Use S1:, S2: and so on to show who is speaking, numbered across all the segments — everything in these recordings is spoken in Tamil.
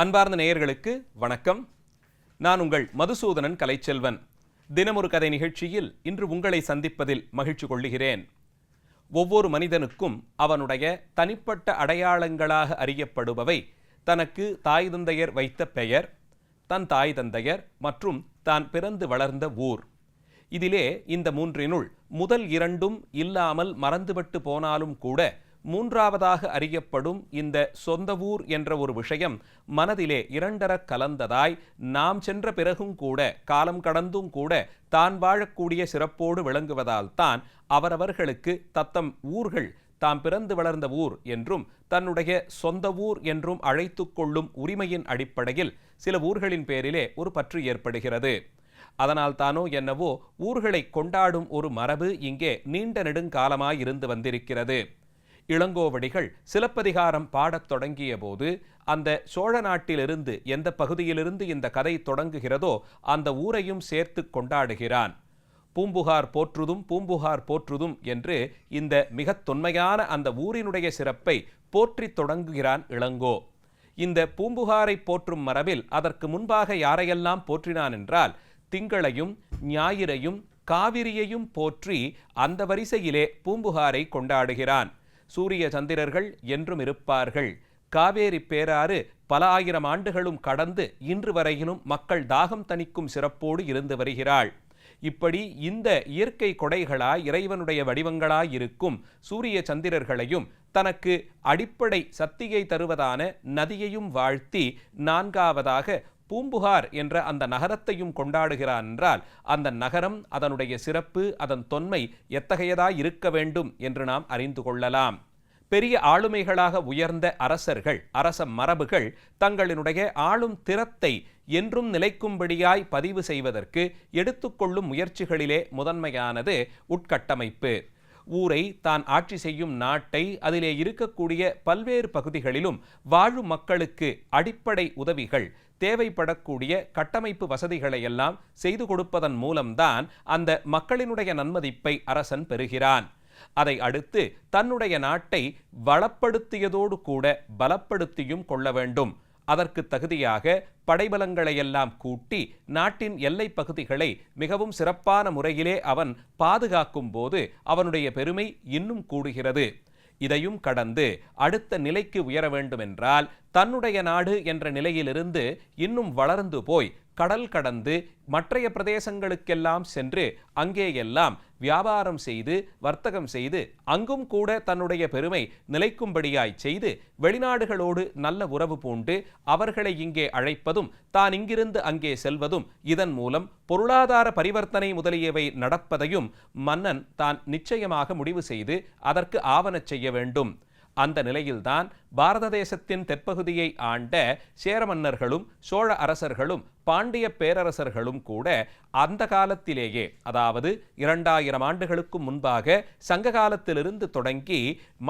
S1: அன்பார்ந்த நேயர்களுக்கு வணக்கம் நான் உங்கள் மதுசூதனன் கலைச்செல்வன் தினமொரு கதை நிகழ்ச்சியில் இன்று உங்களை சந்திப்பதில் மகிழ்ச்சி கொள்ளுகிறேன் ஒவ்வொரு மனிதனுக்கும் அவனுடைய தனிப்பட்ட அடையாளங்களாக அறியப்படுபவை தனக்கு தாய் தந்தையர் வைத்த பெயர் தன் தாய் தந்தையர் மற்றும் தான் பிறந்து வளர்ந்த ஊர் இதிலே இந்த மூன்றினுள் முதல் இரண்டும் இல்லாமல் மறந்துபட்டு போனாலும் கூட மூன்றாவதாக அறியப்படும் இந்த சொந்த ஊர் என்ற ஒரு விஷயம் மனதிலே இரண்டர கலந்ததாய் நாம் சென்ற பிறகும் கூட காலம் கடந்தும் கூட தான் வாழக்கூடிய சிறப்போடு விளங்குவதால் தான் அவரவர்களுக்கு தத்தம் ஊர்கள் தாம் பிறந்து வளர்ந்த ஊர் என்றும் தன்னுடைய சொந்த ஊர் என்றும் அழைத்து கொள்ளும் உரிமையின் அடிப்படையில் சில ஊர்களின் பேரிலே ஒரு பற்று ஏற்படுகிறது அதனால் தானோ என்னவோ ஊர்களை கொண்டாடும் ஒரு மரபு இங்கே நீண்ட நெடுங்காலமாய் இருந்து வந்திருக்கிறது இளங்கோவடிகள் சிலப்பதிகாரம் பாடத் தொடங்கிய போது அந்த சோழ நாட்டிலிருந்து எந்த பகுதியிலிருந்து இந்த கதை தொடங்குகிறதோ அந்த ஊரையும் சேர்த்து கொண்டாடுகிறான் பூம்புகார் போற்றுதும் பூம்புகார் போற்றுதும் என்று இந்த மிக தொன்மையான அந்த ஊரினுடைய சிறப்பை போற்றி தொடங்குகிறான் இளங்கோ இந்த பூம்புகாரை போற்றும் மரபில் அதற்கு முன்பாக யாரையெல்லாம் போற்றினான் என்றால் திங்களையும் ஞாயிறையும் காவிரியையும் போற்றி அந்த வரிசையிலே பூம்புகாரை கொண்டாடுகிறான் சூரிய சந்திரர்கள் என்றும் இருப்பார்கள் காவேரி பேராறு பல ஆயிரம் ஆண்டுகளும் கடந்து இன்று வரையிலும் மக்கள் தாகம் தணிக்கும் சிறப்போடு இருந்து வருகிறாள் இப்படி இந்த இயற்கை கொடைகளா இறைவனுடைய வடிவங்களாயிருக்கும் இருக்கும் சூரிய சந்திரர்களையும் தனக்கு அடிப்படை சக்தியை தருவதான நதியையும் வாழ்த்தி நான்காவதாக பூம்புகார் என்ற அந்த நகரத்தையும் கொண்டாடுகிறான் என்றால் அந்த நகரம் அதனுடைய சிறப்பு அதன் தொன்மை எத்தகையதாய் இருக்க வேண்டும் என்று நாம் அறிந்து கொள்ளலாம் பெரிய ஆளுமைகளாக உயர்ந்த அரசர்கள் அரச மரபுகள் தங்களினுடைய ஆளும் திறத்தை என்றும் நிலைக்கும்படியாய் பதிவு செய்வதற்கு எடுத்துக்கொள்ளும் முயற்சிகளிலே முதன்மையானது உட்கட்டமைப்பு ஊரை தான் ஆட்சி செய்யும் நாட்டை அதிலே இருக்கக்கூடிய பல்வேறு பகுதிகளிலும் வாழும் மக்களுக்கு அடிப்படை உதவிகள் தேவைப்படக்கூடிய கட்டமைப்பு வசதிகளை எல்லாம் செய்து கொடுப்பதன் மூலம்தான் அந்த மக்களினுடைய நன்மதிப்பை அரசன் பெறுகிறான் அதை அடுத்து தன்னுடைய நாட்டை வளப்படுத்தியதோடு கூட பலப்படுத்தியும் கொள்ள வேண்டும் அதற்கு தகுதியாக படைபலங்களை எல்லாம் கூட்டி நாட்டின் எல்லை பகுதிகளை மிகவும் சிறப்பான முறையிலே அவன் பாதுகாக்கும் போது அவனுடைய பெருமை இன்னும் கூடுகிறது இதையும் கடந்து அடுத்த நிலைக்கு உயர வேண்டுமென்றால் தன்னுடைய நாடு என்ற நிலையிலிருந்து இன்னும் வளர்ந்து போய் கடல் கடந்து மற்றைய பிரதேசங்களுக்கெல்லாம் சென்று அங்கேயெல்லாம் வியாபாரம் செய்து வர்த்தகம் செய்து அங்கும் கூட தன்னுடைய பெருமை நிலைக்கும்படியாய் செய்து வெளிநாடுகளோடு நல்ல உறவு பூண்டு அவர்களை இங்கே அழைப்பதும் தான் இங்கிருந்து அங்கே செல்வதும் இதன் மூலம் பொருளாதார பரிவர்த்தனை முதலியவை நடப்பதையும் மன்னன் தான் நிச்சயமாக முடிவு செய்து அதற்கு ஆவண செய்ய வேண்டும் அந்த நிலையில்தான் பாரத தேசத்தின் தெற்பகுதியை ஆண்ட சேர மன்னர்களும் சோழ அரசர்களும் பாண்டிய பேரரசர்களும் கூட அந்த காலத்திலேயே அதாவது இரண்டாயிரம் ஆண்டுகளுக்கு முன்பாக சங்க காலத்திலிருந்து தொடங்கி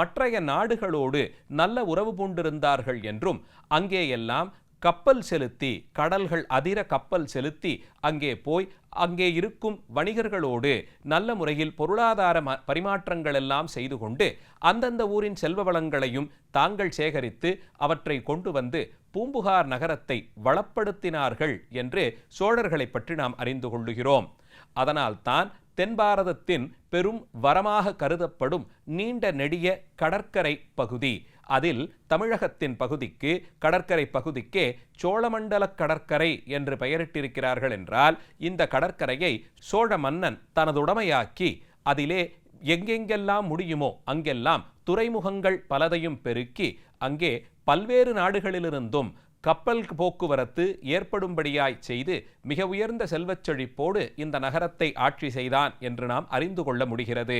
S1: மற்றைய நாடுகளோடு நல்ல உறவு பூண்டிருந்தார்கள் என்றும் அங்கேயெல்லாம் கப்பல் செலுத்தி கடல்கள் அதிர கப்பல் செலுத்தி அங்கே போய் அங்கே இருக்கும் வணிகர்களோடு நல்ல முறையில் பொருளாதார பரிமாற்றங்கள் எல்லாம் செய்து கொண்டு அந்தந்த ஊரின் செல்வ வளங்களையும் தாங்கள் சேகரித்து அவற்றை கொண்டு வந்து பூம்புகார் நகரத்தை வளப்படுத்தினார்கள் என்று சோழர்களை பற்றி நாம் அறிந்து கொள்ளுகிறோம் அதனால்தான் தென்பாரதத்தின் பெரும் வரமாக கருதப்படும் நீண்ட நெடிய கடற்கரை பகுதி அதில் தமிழகத்தின் பகுதிக்கு கடற்கரை பகுதிக்கே சோழமண்டல கடற்கரை என்று பெயரிட்டிருக்கிறார்கள் என்றால் இந்த கடற்கரையை சோழ மன்னன் தனது உடமையாக்கி அதிலே எங்கெங்கெல்லாம் முடியுமோ அங்கெல்லாம் துறைமுகங்கள் பலதையும் பெருக்கி அங்கே பல்வேறு நாடுகளிலிருந்தும் கப்பல் போக்குவரத்து ஏற்படும்படியாய் செய்து மிக உயர்ந்த செல்வச் செழிப்போடு இந்த நகரத்தை ஆட்சி செய்தான் என்று நாம் அறிந்து கொள்ள முடிகிறது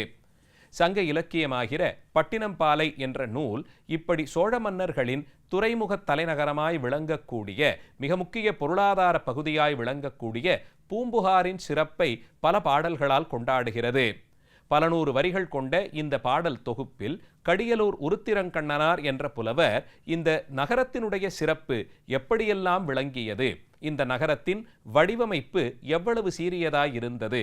S1: சங்க இலக்கியமாகிற பட்டினம்பாலை என்ற நூல் இப்படி சோழ மன்னர்களின் துறைமுக தலைநகரமாய் விளங்கக்கூடிய மிக முக்கிய பொருளாதார பகுதியாய் விளங்கக்கூடிய பூம்புகாரின் சிறப்பை பல பாடல்களால் கொண்டாடுகிறது பல நூறு வரிகள் கொண்ட இந்த பாடல் தொகுப்பில் கடியலூர் உருத்திரங்கண்ணனார் என்ற புலவர் இந்த நகரத்தினுடைய சிறப்பு எப்படியெல்லாம் விளங்கியது இந்த நகரத்தின் வடிவமைப்பு எவ்வளவு இருந்தது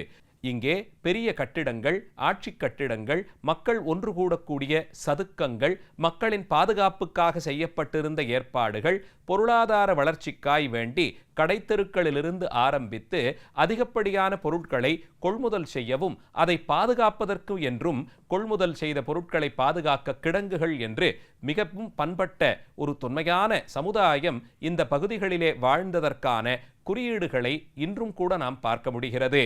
S1: இங்கே பெரிய கட்டிடங்கள் ஆட்சி கட்டிடங்கள் மக்கள் ஒன்று கூடக்கூடிய சதுக்கங்கள் மக்களின் பாதுகாப்புக்காக செய்யப்பட்டிருந்த ஏற்பாடுகள் பொருளாதார வளர்ச்சிக்காய் வேண்டி கடைத்தெருக்களிலிருந்து ஆரம்பித்து அதிகப்படியான பொருட்களை கொள்முதல் செய்யவும் அதை பாதுகாப்பதற்கு என்றும் கொள்முதல் செய்த பொருட்களை பாதுகாக்க கிடங்குகள் என்று மிகவும் பண்பட்ட ஒரு தொன்மையான சமுதாயம் இந்த பகுதிகளிலே வாழ்ந்ததற்கான குறியீடுகளை இன்றும் கூட நாம் பார்க்க முடிகிறது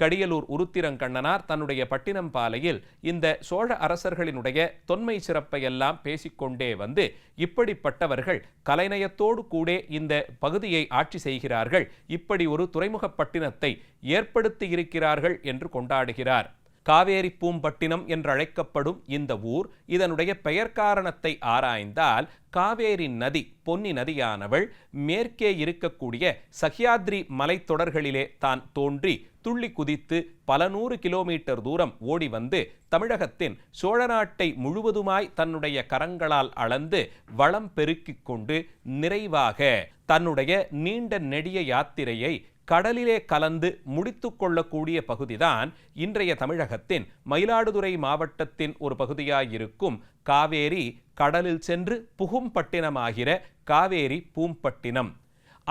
S1: கடியலூர் உருத்திரங்கண்ணனார் தன்னுடைய பட்டினம்பாலையில் இந்த சோழ அரசர்களினுடைய தொன்மை சிறப்பையெல்லாம் பேசிக்கொண்டே வந்து இப்படிப்பட்டவர்கள் கலைநயத்தோடு கூட இந்த பகுதியை ஆட்சி செய்கிறார்கள் இப்படி ஒரு துறைமுகப்பட்டினத்தை ஏற்படுத்தி இருக்கிறார்கள் என்று கொண்டாடுகிறார் காவேரி பூம்பட்டினம் என்றழைக்கப்படும் இந்த ஊர் இதனுடைய பெயர் காரணத்தை ஆராய்ந்தால் காவேரி நதி பொன்னி நதியானவள் மேற்கே இருக்கக்கூடிய சஹ்யாத்ரி மலைத்தொடர்களிலே தான் தோன்றி துள்ளி குதித்து பல நூறு கிலோமீட்டர் தூரம் ஓடி வந்து தமிழகத்தின் சோழ நாட்டை முழுவதுமாய் தன்னுடைய கரங்களால் அளந்து வளம் பெருக்கிக் கொண்டு நிறைவாக தன்னுடைய நீண்ட நெடிய யாத்திரையை கடலிலே கலந்து முடித்து கொள்ளக்கூடிய பகுதிதான் இன்றைய தமிழகத்தின் மயிலாடுதுறை மாவட்டத்தின் ஒரு பகுதியாயிருக்கும் காவேரி கடலில் சென்று புகும்பட்டினமாகிற காவேரி பூம்பட்டினம்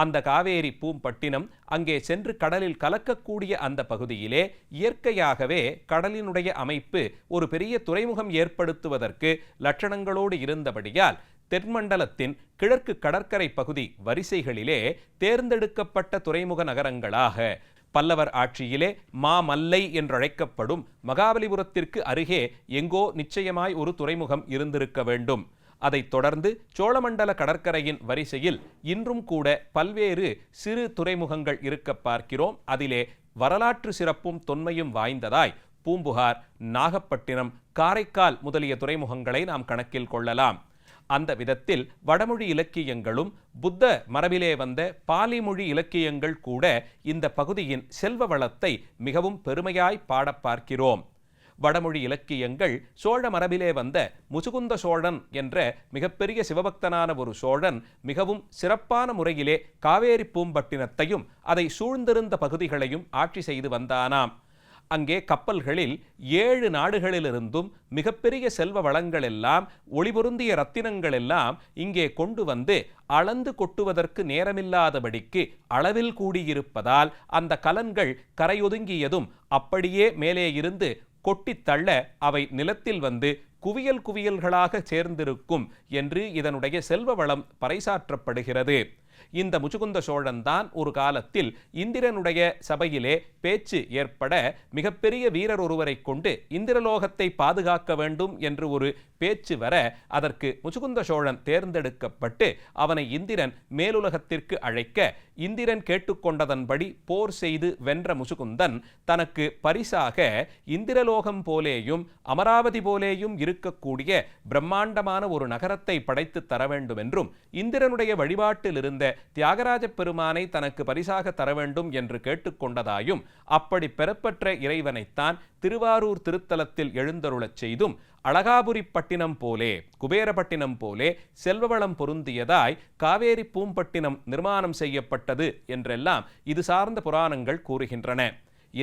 S1: அந்த காவேரி பூம்பட்டினம் அங்கே சென்று கடலில் கலக்கக்கூடிய அந்த பகுதியிலே இயற்கையாகவே கடலினுடைய அமைப்பு ஒரு பெரிய துறைமுகம் ஏற்படுத்துவதற்கு லட்சணங்களோடு இருந்தபடியால் தென்மண்டலத்தின் கிழக்கு கடற்கரை பகுதி வரிசைகளிலே தேர்ந்தெடுக்கப்பட்ட துறைமுக நகரங்களாக பல்லவர் ஆட்சியிலே மாமல்லை என்றழைக்கப்படும் மகாபலிபுரத்திற்கு அருகே எங்கோ நிச்சயமாய் ஒரு துறைமுகம் இருந்திருக்க வேண்டும் அதைத் தொடர்ந்து சோழமண்டல கடற்கரையின் வரிசையில் இன்றும் கூட பல்வேறு சிறு துறைமுகங்கள் இருக்க பார்க்கிறோம் அதிலே வரலாற்று சிறப்பும் தொன்மையும் வாய்ந்ததாய் பூம்புகார் நாகப்பட்டினம் காரைக்கால் முதலிய துறைமுகங்களை நாம் கணக்கில் கொள்ளலாம் அந்த விதத்தில் வடமொழி இலக்கியங்களும் புத்த மரபிலே வந்த பாலிமொழி இலக்கியங்கள் கூட இந்த பகுதியின் செல்வ வளத்தை மிகவும் பெருமையாய் பாடப் பார்க்கிறோம் வடமொழி இலக்கியங்கள் சோழ மரபிலே வந்த முசுகுந்த சோழன் என்ற மிகப்பெரிய சிவபக்தனான ஒரு சோழன் மிகவும் சிறப்பான முறையிலே காவேரி பூம்பட்டினத்தையும் அதை சூழ்ந்திருந்த பகுதிகளையும் ஆட்சி செய்து வந்தானாம் அங்கே கப்பல்களில் ஏழு நாடுகளிலிருந்தும் மிகப்பெரிய செல்வ வளங்கள் எல்லாம் ஒளிபொருந்திய ரத்தினங்கள் எல்லாம் இங்கே கொண்டு வந்து அளந்து கொட்டுவதற்கு நேரமில்லாதபடிக்கு அளவில் கூடியிருப்பதால் அந்த கலன்கள் கரையொதுங்கியதும் அப்படியே மேலே இருந்து கொட்டித்தள்ள அவை நிலத்தில் வந்து குவியல் குவியல்களாக சேர்ந்திருக்கும் என்று இதனுடைய செல்வ வளம் பறைசாற்றப்படுகிறது இந்த முச்சுகுந்த சோழன் தான் ஒரு காலத்தில் இந்திரனுடைய சபையிலே பேச்சு ஏற்பட மிகப்பெரிய வீரர் ஒருவரை கொண்டு இந்திரலோகத்தை பாதுகாக்க வேண்டும் என்று ஒரு பேச்சு வர அதற்கு முச்சுகுந்த சோழன் தேர்ந்தெடுக்கப்பட்டு அவனை இந்திரன் மேலுலகத்திற்கு அழைக்க இந்திரன் கேட்டுக்கொண்டதன்படி போர் செய்து வென்ற முசுகுந்தன் தனக்கு பரிசாக இந்திரலோகம் போலேயும் அமராவதி போலேயும் இருக்கக்கூடிய பிரம்மாண்டமான ஒரு நகரத்தை படைத்து தர வேண்டும் என்றும் இந்திரனுடைய வழிபாட்டில் இருந்த தியாகராஜ பெருமானை தனக்கு பரிசாக தர வேண்டும் என்று கேட்டுக்கொண்டதாயும் அப்படி பெறப்பெற்ற இறைவனைத்தான் திருவாரூர் திருத்தலத்தில் எழுந்தருளச் செய்தும் அழகாபுரிப்பட்டினம் போலே குபேரப்பட்டினம் போலே செல்வவளம் பொருந்தியதாய் காவேரி பூம்பட்டினம் நிர்மாணம் செய்யப்பட்டது என்றெல்லாம் இது சார்ந்த புராணங்கள் கூறுகின்றன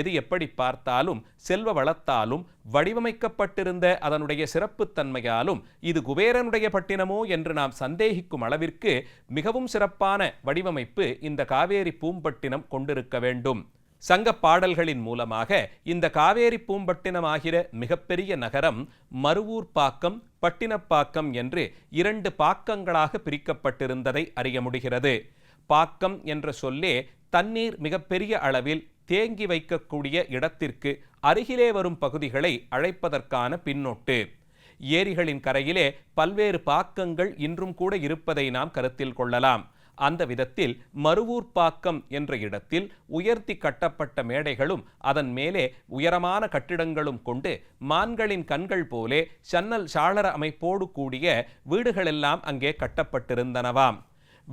S1: எது எப்படி பார்த்தாலும் செல்வ வளத்தாலும் வடிவமைக்கப்பட்டிருந்த அதனுடைய சிறப்புத்தன்மையாலும் இது குபேரனுடைய பட்டினமோ என்று நாம் சந்தேகிக்கும் அளவிற்கு மிகவும் சிறப்பான வடிவமைப்பு இந்த காவேரி பூம்பட்டினம் கொண்டிருக்க வேண்டும் சங்க பாடல்களின் மூலமாக இந்த காவேரி பூம்பட்டினம் ஆகிற மிகப்பெரிய நகரம் மருவூர் பாக்கம் பட்டினப்பாக்கம் என்று இரண்டு பாக்கங்களாக பிரிக்கப்பட்டிருந்ததை அறிய முடிகிறது பாக்கம் என்ற சொல்லே தண்ணீர் மிகப்பெரிய அளவில் தேங்கி வைக்கக்கூடிய இடத்திற்கு அருகிலே வரும் பகுதிகளை அழைப்பதற்கான பின்னொட்டு ஏரிகளின் கரையிலே பல்வேறு பாக்கங்கள் இன்றும் கூட இருப்பதை நாம் கருத்தில் கொள்ளலாம் அந்த விதத்தில் மருவூர் பாக்கம் என்ற இடத்தில் உயர்த்தி கட்டப்பட்ட மேடைகளும் அதன் மேலே உயரமான கட்டிடங்களும் கொண்டு மான்களின் கண்கள் போலே சன்னல் சாளர அமைப்போடு கூடிய வீடுகளெல்லாம் அங்கே கட்டப்பட்டிருந்தனவாம்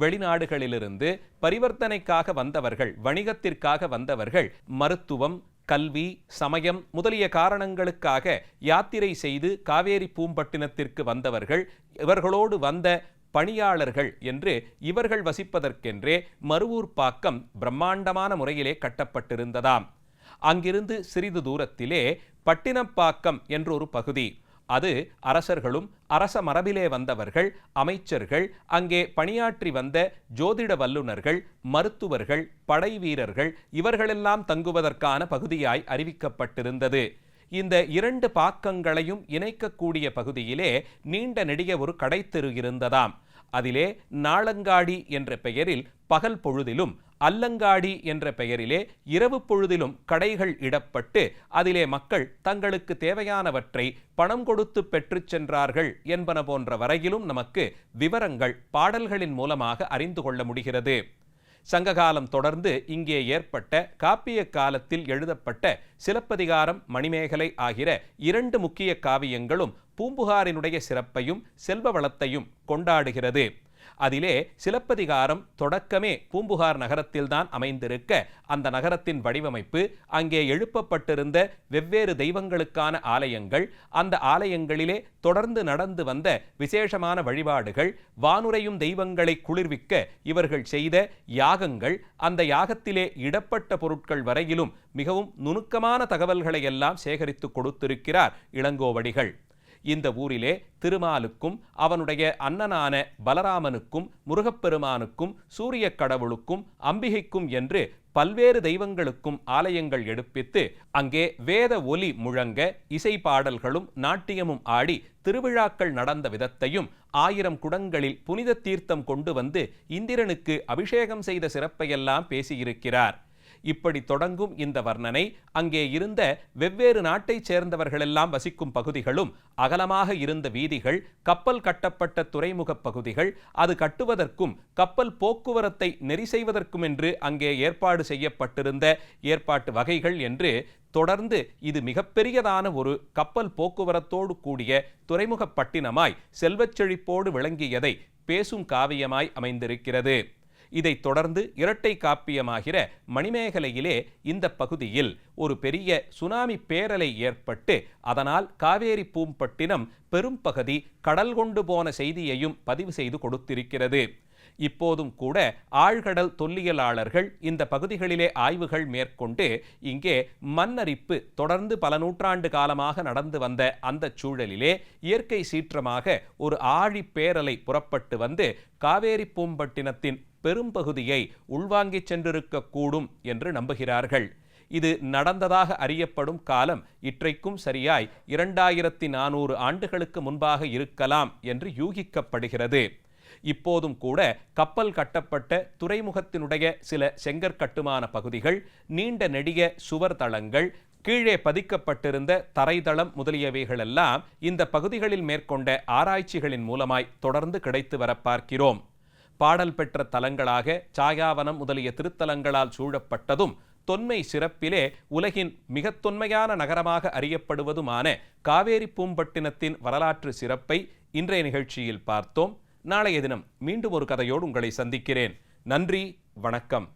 S1: வெளிநாடுகளிலிருந்து பரிவர்த்தனைக்காக வந்தவர்கள் வணிகத்திற்காக வந்தவர்கள் மருத்துவம் கல்வி சமயம் முதலிய காரணங்களுக்காக யாத்திரை செய்து காவேரி பூம்பட்டினத்திற்கு வந்தவர்கள் இவர்களோடு வந்த பணியாளர்கள் என்று இவர்கள் வசிப்பதற்கென்றே மருவூர்ப்பாக்கம் பாக்கம் பிரம்மாண்டமான முறையிலே கட்டப்பட்டிருந்ததாம் அங்கிருந்து சிறிது தூரத்திலே பட்டினப்பாக்கம் என்றொரு பகுதி அது அரசர்களும் அரச மரபிலே வந்தவர்கள் அமைச்சர்கள் அங்கே பணியாற்றி வந்த ஜோதிட வல்லுநர்கள் மருத்துவர்கள் படை வீரர்கள் இவர்களெல்லாம் தங்குவதற்கான பகுதியாய் அறிவிக்கப்பட்டிருந்தது இந்த இரண்டு பாக்கங்களையும் இணைக்கக்கூடிய பகுதியிலே நீண்ட நெடிய ஒரு கடைத்தெரு இருந்ததாம் அதிலே நாளங்காடி என்ற பெயரில் பகல் பொழுதிலும் அல்லங்காடி என்ற பெயரிலே இரவு பொழுதிலும் கடைகள் இடப்பட்டு அதிலே மக்கள் தங்களுக்கு தேவையானவற்றை பணம் கொடுத்து பெற்றுச் சென்றார்கள் என்பன போன்ற வரையிலும் நமக்கு விவரங்கள் பாடல்களின் மூலமாக அறிந்து கொள்ள முடிகிறது சங்ககாலம் தொடர்ந்து இங்கே ஏற்பட்ட காப்பிய காலத்தில் எழுதப்பட்ட சிலப்பதிகாரம் மணிமேகலை ஆகிற இரண்டு முக்கிய காவியங்களும் பூம்புகாரினுடைய சிறப்பையும் செல்வ வளத்தையும் கொண்டாடுகிறது அதிலே சிலப்பதிகாரம் தொடக்கமே பூம்புகார் நகரத்தில்தான் அமைந்திருக்க அந்த நகரத்தின் வடிவமைப்பு அங்கே எழுப்பப்பட்டிருந்த வெவ்வேறு தெய்வங்களுக்கான ஆலயங்கள் அந்த ஆலயங்களிலே தொடர்ந்து நடந்து வந்த விசேஷமான வழிபாடுகள் வானுரையும் தெய்வங்களை குளிர்விக்க இவர்கள் செய்த யாகங்கள் அந்த யாகத்திலே இடப்பட்ட பொருட்கள் வரையிலும் மிகவும் நுணுக்கமான தகவல்களை எல்லாம் சேகரித்து கொடுத்திருக்கிறார் இளங்கோவடிகள் இந்த ஊரிலே திருமாலுக்கும் அவனுடைய அண்ணனான பலராமனுக்கும் முருகப்பெருமானுக்கும் சூரிய கடவுளுக்கும் அம்பிகைக்கும் என்று பல்வேறு தெய்வங்களுக்கும் ஆலயங்கள் எடுப்பித்து அங்கே வேத ஒலி முழங்க இசை பாடல்களும் நாட்டியமும் ஆடி திருவிழாக்கள் நடந்த விதத்தையும் ஆயிரம் குடங்களில் புனித தீர்த்தம் கொண்டு வந்து இந்திரனுக்கு அபிஷேகம் செய்த சிறப்பையெல்லாம் பேசியிருக்கிறார் இப்படி தொடங்கும் இந்த வர்ணனை அங்கே இருந்த வெவ்வேறு நாட்டைச் சேர்ந்தவர்களெல்லாம் வசிக்கும் பகுதிகளும் அகலமாக இருந்த வீதிகள் கப்பல் கட்டப்பட்ட துறைமுகப் பகுதிகள் அது கட்டுவதற்கும் கப்பல் போக்குவரத்தை நெறி செய்வதற்கும் என்று அங்கே ஏற்பாடு செய்யப்பட்டிருந்த ஏற்பாட்டு வகைகள் என்று தொடர்ந்து இது மிகப்பெரியதான ஒரு கப்பல் போக்குவரத்தோடு கூடிய துறைமுகப் பட்டினமாய் செல்வச் செழிப்போடு விளங்கியதை பேசும் காவியமாய் அமைந்திருக்கிறது இதைத் தொடர்ந்து இரட்டை காப்பியமாகிற மணிமேகலையிலே இந்த பகுதியில் ஒரு பெரிய சுனாமி பேரலை ஏற்பட்டு அதனால் காவேரி பூம்பட்டினம் பெரும் பகுதி கடல் கொண்டு போன செய்தியையும் பதிவு செய்து கொடுத்திருக்கிறது இப்போதும் கூட ஆழ்கடல் தொல்லியலாளர்கள் இந்த பகுதிகளிலே ஆய்வுகள் மேற்கொண்டு இங்கே மண்ணரிப்பு தொடர்ந்து பல நூற்றாண்டு காலமாக நடந்து வந்த அந்த சூழலிலே இயற்கை சீற்றமாக ஒரு ஆழி பேரலை புறப்பட்டு வந்து காவேரி பூம்பட்டினத்தின் பெரும்பகுதியை உள்வாங்கிச் சென்றிருக்கக்கூடும் என்று நம்புகிறார்கள் இது நடந்ததாக அறியப்படும் காலம் இற்றைக்கும் சரியாய் இரண்டாயிரத்தி நானூறு ஆண்டுகளுக்கு முன்பாக இருக்கலாம் என்று யூகிக்கப்படுகிறது இப்போதும் கூட கப்பல் கட்டப்பட்ட துறைமுகத்தினுடைய சில செங்கற்கட்டுமான பகுதிகள் நீண்ட நெடிய சுவர் தளங்கள் கீழே பதிக்கப்பட்டிருந்த தரைதளம் முதலியவைகளெல்லாம் இந்த பகுதிகளில் மேற்கொண்ட ஆராய்ச்சிகளின் மூலமாய் தொடர்ந்து கிடைத்து வர பார்க்கிறோம் பாடல் பெற்ற தலங்களாக சாயாவனம் முதலிய திருத்தலங்களால் சூழப்பட்டதும் தொன்மை சிறப்பிலே உலகின் மிக தொன்மையான நகரமாக அறியப்படுவதுமான காவேரி பூம்பட்டினத்தின் வரலாற்று சிறப்பை இன்றைய நிகழ்ச்சியில் பார்த்தோம் நாளைய தினம் மீண்டும் ஒரு கதையோடு உங்களை சந்திக்கிறேன் நன்றி வணக்கம்